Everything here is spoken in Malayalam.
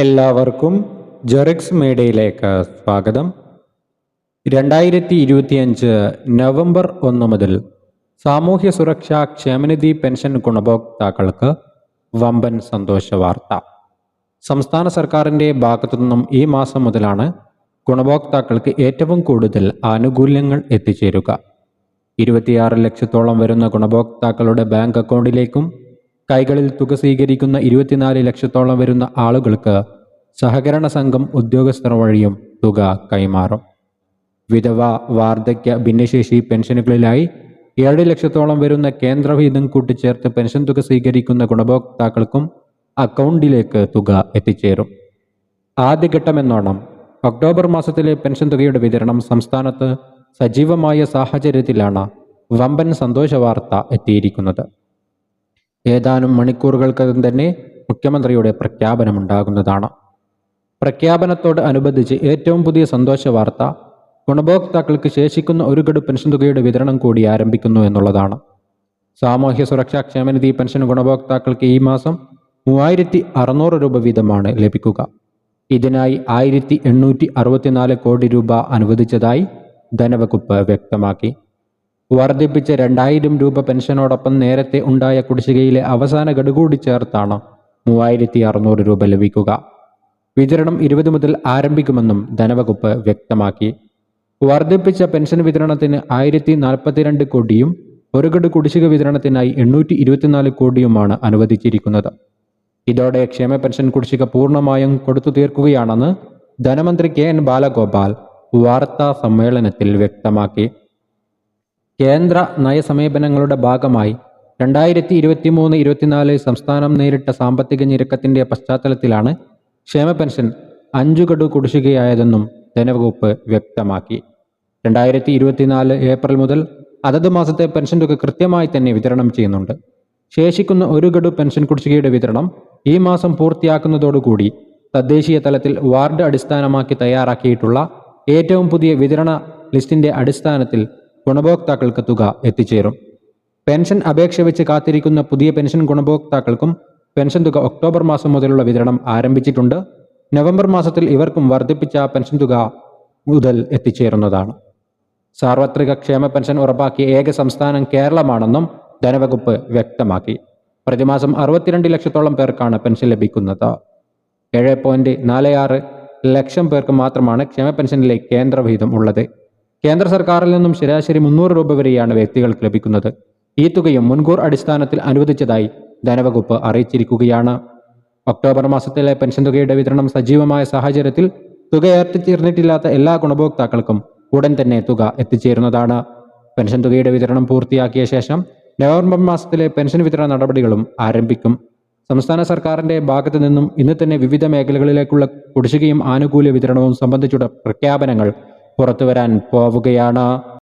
എല്ലാവർക്കും ജെറിക്സ് മീഡിയയിലേക്ക് സ്വാഗതം. രണ്ടായിരത്തി ഇരുപത്തിയഞ്ച് നവംബർ ഒന്ന് മുതൽ സാമൂഹ്യ സുരക്ഷാ ക്ഷേമനിധി പെൻഷൻ ഗുണഭോക്താക്കൾക്ക് വമ്പൻ സന്തോഷ വാർത്ത. സംസ്ഥാന സർക്കാരിന്റെ ഭാഗത്തു നിന്നും ഈ മാസം മുതലാണ് ഗുണഭോക്താക്കൾക്ക് ഏറ്റവും കൂടുതൽ ആനുകൂല്യങ്ങൾ എത്തിച്ചേരുക. ഇരുപത്തിയാറ് ലക്ഷത്തോളം വരുന്ന ഗുണഭോക്താക്കളുടെ ബാങ്ക് അക്കൗണ്ടിലേക്കും കൈകളിൽ തുക സ്വീകരിക്കുന്ന ഇരുപത്തിനാല് ലക്ഷത്തോളം വരുന്ന ആളുകൾക്ക് സഹകരണ സംഘം ഉദ്യോഗസ്ഥർ വഴിയും തുക കൈമാറും. വിധവ വാർദ്ധക്യ ഭിന്നശേഷി പെൻഷനുകളിലായി ഏഴ് ലക്ഷത്തോളം വരുന്ന കേന്ദ്രവിഹിതം കൂട്ടിച്ചേർത്ത് പെൻഷൻ തുക സ്വീകരിക്കുന്ന ഗുണഭോക്താക്കൾക്കും അക്കൗണ്ടിലേക്ക് തുക എത്തിച്ചേരും. ആദ്യഘട്ടമെന്നോണം ഒക്ടോബർ മാസത്തിലെ പെൻഷൻ തുകയുടെ വിതരണം സംസ്ഥാനത്ത് സജീവമായ സാഹചര്യത്തിലാണ് വമ്പൻ സന്തോഷ വാർത്ത എത്തിയിരിക്കുന്നത്. ഏതാനും മണിക്കൂറുകൾക്കകം തന്നെ മുഖ്യമന്ത്രിയുടെ പ്രഖ്യാപനമുണ്ടാകുന്നതാണ്. പ്രഖ്യാപനത്തോട് അനുബന്ധിച്ച് ഏറ്റവും പുതിയ സന്തോഷ വാർത്ത ഗുണഭോക്താക്കൾക്ക് ശേഷിക്കുന്ന ഒരു ഗഡു പെൻഷൻ തുകയുടെ വിതരണം കൂടി ആരംഭിക്കുന്നു എന്നുള്ളതാണ്. സാമൂഹ്യ സുരക്ഷാ ക്ഷേമനിധി പെൻഷൻ ഗുണഭോക്താക്കൾക്ക് ഈ മാസം മൂവായിരത്തി അറുന്നൂറ് രൂപ വീതമാണ് ലഭിക്കുക. ഇതിനായി ആയിരത്തി എണ്ണൂറ്റി അറുപത്തിനാല് കോടി രൂപ അനുവദിച്ചതായി ധനവകുപ്പ് വ്യക്തമാക്കി. വർദ്ധിപ്പിച്ച രണ്ടായിരം രൂപ പെൻഷനോടൊപ്പം നേരത്തെ ഉണ്ടായ കുടിശ്ശികയിലെ അവസാന ഗഡുകൂടി ചേർത്താണ് മൂവായിരത്തി അറുന്നൂറ് രൂപ ലഭിക്കുക. വിതരണം ഇരുപത് മുതൽ ആരംഭിക്കുമെന്നും ധനവകുപ്പ് വ്യക്തമാക്കി. വർദ്ധിപ്പിച്ച പെൻഷൻ വിതരണത്തിന് ആയിരത്തി നാൽപ്പത്തിരണ്ട് കോടിയും ഒരു ഗഡു കുടിശ്ശിക വിതരണത്തിനായി എണ്ണൂറ്റി ഇരുപത്തിനാല് കോടിയുമാണ് അനുവദിച്ചിരിക്കുന്നത്. ഇതോടെ ക്ഷേമ പെൻഷൻ കുടിശ്ശിക പൂർണമായും കൊടുത്തു തീർക്കുകയാണെന്ന് ധനമന്ത്രി കെ എൻ ബാലഗോപാൽ വാർത്താ സമ്മേളനത്തിൽ വ്യക്തമാക്കി. കേന്ദ്ര നയസമീപനങ്ങളുടെ ഭാഗമായി രണ്ടായിരത്തി ഇരുപത്തി മൂന്ന് ഇരുപത്തിനാല് സംസ്ഥാനം നേരിട്ട സാമ്പത്തിക ഞെരുക്കത്തിന്റെ പശ്ചാത്തലത്തിലാണ് ക്ഷേമ പെൻഷൻ അഞ്ചു ഗഡു കുടിശ്ശികയായതെന്നും ധനവകുപ്പ് വ്യക്തമാക്കി. രണ്ടായിരത്തി ഇരുപത്തിനാല് ഏപ്രിൽ മുതൽ അതത് മാസത്തെ പെൻഷൻ തുക കൃത്യമായി തന്നെ വിതരണം ചെയ്യുന്നുണ്ട്. ശേഷിക്കുന്ന ഒരു ഗഡു പെൻഷൻ കുടിശ്ശികയുടെ വിതരണം ഈ മാസം പൂർത്തിയാക്കുന്നതോടുകൂടി തദ്ദേശീയ തലത്തിൽ വാർഡ് അടിസ്ഥാനമാക്കി തയ്യാറാക്കിയിട്ടുള്ള ഏറ്റവും പുതിയ വിതരണ ലിസ്റ്റിന്റെ അടിസ്ഥാനത്തിൽ ഗുണഭോക്താക്കൾക്ക് തുക എത്തിച്ചേരും. പെൻഷൻ അപേക്ഷ വെച്ച് കാത്തിരിക്കുന്ന പുതിയ പെൻഷൻ ഗുണഭോക്താക്കൾക്കും പെൻഷൻ തുക ഒക്ടോബർ മാസം മുതലുള്ള വിതരണം ആരംഭിച്ചിട്ടുണ്ട്. നവംബർ മാസത്തിൽ ഇവർക്കും വർദ്ധിപ്പിച്ച പെൻഷൻ തുക മുതൽ എത്തിച്ചേരുന്നതാണ്. സാർവത്രിക ക്ഷേമ പെൻഷൻ ഉറപ്പാക്കിയ ഏക സംസ്ഥാനം കേരളമാണെന്നും ധനവകുപ്പ് വ്യക്തമാക്കി. പ്രതിമാസം അറുപത്തിരണ്ട് ലക്ഷത്തോളം പേർക്കാണ് പെൻഷൻ ലഭിക്കുന്നത്. ഏഴ് പോയിന്റ് നാല് ആറ് ലക്ഷം പേർക്ക് മാത്രമാണ് ക്ഷേമ പെൻഷനിലെ കേന്ദ്രവിഹിതം ഉള്ളത്. കേന്ദ്ര സർക്കാരിൽ നിന്നും ശരാശരി മുന്നൂറ് രൂപ വരെയാണ് വ്യക്തികൾക്ക് ലഭിക്കുന്നത്. ഈ തുകയും മുൻകൂർ അടിസ്ഥാനത്തിൽ അനുവദിച്ചതായി ധനവകുപ്പ് അറിയിച്ചിരിക്കുകയാണ്. ഒക്ടോബർ മാസത്തിലെ പെൻഷൻ തുകയുടെ വിതരണം സജീവമായ സാഹചര്യത്തിൽ തുക എത്തിച്ചേർന്നിട്ടില്ലാത്ത എല്ലാ ഗുണഭോക്താക്കൾക്കും ഉടൻ തന്നെ തുക എത്തിച്ചേരുന്നതാണ്. പെൻഷൻ തുകയുടെ വിതരണം പൂർത്തിയാക്കിയ ശേഷം നവംബർ മാസത്തിലെ പെൻഷൻ വിതരണ നടപടികളും ആരംഭിക്കും. സംസ്ഥാന സർക്കാരിന്റെ ഭാഗത്തു നിന്നും ഇന്ന് തന്നെ വിവിധ മേഖലകളിലേക്കുള്ള കുടിശ്ശികയും ആനുകൂല്യ വിതരണവും സംബന്ധിച്ചുള്ള പ്രഖ്യാപനങ്ങൾ പുറത്തുവരാൻ പോവുകയാണ്.